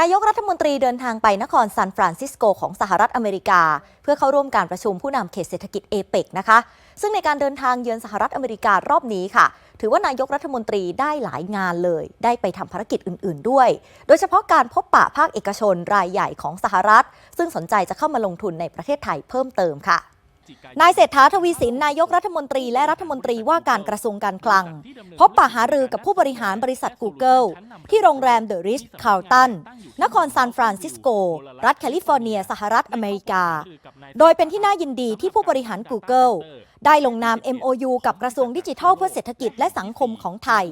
นายกรัฐมนตรีเดินทางไปนครซานฟรานซิสโกของสหรัฐอเมริกา เพื่อเข้าร่วมการประชุมผู้นำเขตเศรษฐกิจเอเปกนะคะ ซึ่งในการเดินทางเยือนสหรัฐอเมริการอบนี้ค่ะ ถือว่านายกรัฐมนตรีได้หลายงานเลย ได้ไปทำภารกิจอื่น ๆ ด้วย โดยเฉพาะการพบปะภาคเอกชนรายใหญ่ของสหรัฐ ซึ่งสนใจจะเข้ามาลงทุนในประเทศไทยเพิ่มเติมค่ะ นายเศรษฐาทวีสินนายกรัฐมนตรีและรัฐมนตรีว่าการกระทรวงการคลัง พบปะหารือกับผู้บริหารบริษัท Google ที่โรงแรมเดอะริชคาร์ตันนครซานฟรานซิสโก รัฐแคลิฟอร์เนีย สหรัฐอเมริกา โดยเป็นที่น่ายินดีที่ผู้บริหาร Google ได้ลงนาม MOU กับกระทรวงดิจิทัลเพื่อเศรษฐกิจและสังคมของไทย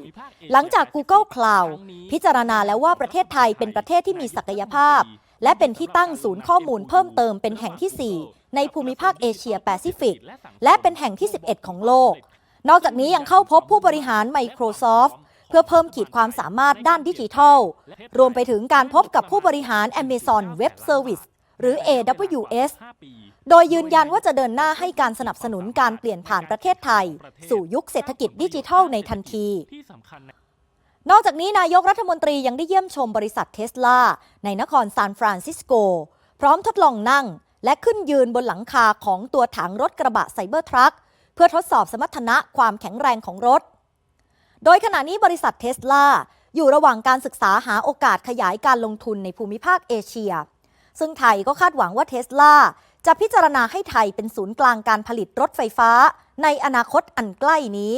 หลังจาก Google Cloud พิจารณาแล้วว่าประเทศไทยเป็นประเทศที่มีศักยภาพ และเป็นที่ตั้งศูนย์ข้อมูลเพิ่มเติมเป็นแห่งที่ 4 ในภูมิภาคเอเชียแปซิฟิก และเป็นแห่งที่ 11 ของโลก นอกจากนี้ยังเข้าพบผู้บริหาร Microsoft เพื่อเพิ่มขีดความสามารถด้านดิจิทัล รวมไปถึงการพบกับผู้บริหาร Amazon Web Service หรือ AWS โดยยืนยันว่าจะเดินหน้าให้การสนับสนุนการเปลี่ยนผ่านประเทศไทย สู่ยุคเศรษฐกิจดิจิทัลในทันที นอกจากนี้นายกรัฐมนตรียังได้เยี่ยมชมบริษัทเทสลาในนครซานฟรานซิสโก พร้อมทดลองนั่ง และขึ้นยืนบนหลังคาของตัวถังรถกระบะไซเบอร์ทรัคเพื่อทดสอบสมรรถนะความแข็งแรงของรถ โดยขณะนี้บริษัทเทสลาอยู่ระหว่างการศึกษาหาโอกาสขยายการลงทุนในภูมิภาคเอเชีย ซึ่งไทยก็คาดหวังว่าเทสลาจะพิจารณาให้ไทยเป็นศูนย์กลางการผลิตรถไฟฟ้าในอนาคตอันใกล้นี้